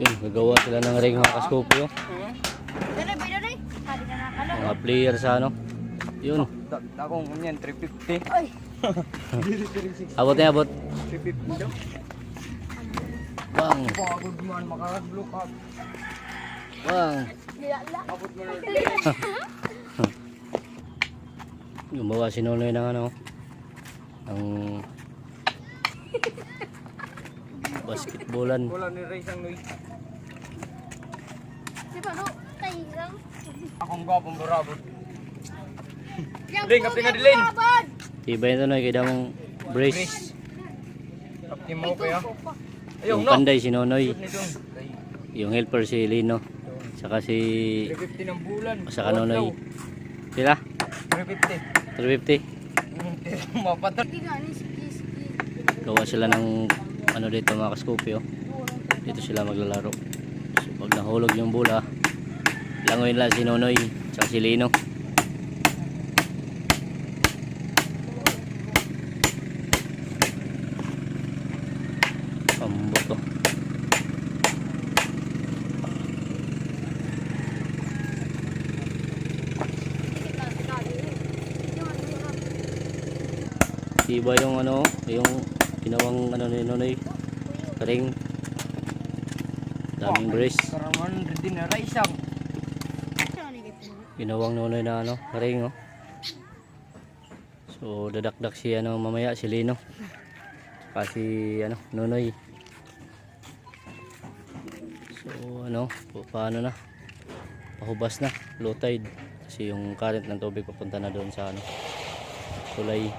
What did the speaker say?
Yun, gagawa sila ng ring. Kali na nakalo. Mga player sa ano. Yun. Akong ganyan, 350. Oy. Abot na abot. 350 daw. Bang. Pagod man, makakag-block up. Bang. Abot mo na. Gumawa si Nonoy ng ano. Ng basketballan. Wala ni Ray sang noy. Di ba no? Tayrang. Akong gwapong barabot. Yang Ding, kapti nga dilin. Babad. Iba yun Nonoy, kaya mong brace. Brace. Kapti mo kaya. Ayun, Yung no? panday si Nonoy. Yung helper si Lino. Saka si... 350 ng bulan. Saka Nonoy. Sila? 350. 350. Mapatat. Di nga ni ski ski. Gawa sila ng ano dito mga kaskopyo. Dito sila maglalaro. So pag nahulog yung bola, langoy lang si Nonoy saka si Lino. Pambuto. Iba yung ano, yung ginawang ano ni Nonoy. Ring. Daming brace. Karaman din na Ray sang. Ginawang Nonoy na ano, ring oh. So dadakdak si ano mamaya si Lino. Saka si ano, Nonoy. So ano, pa- paano na? Pahubas na, low tide. Kasi yung current ng tubig papunta na doon sa ano, tulay.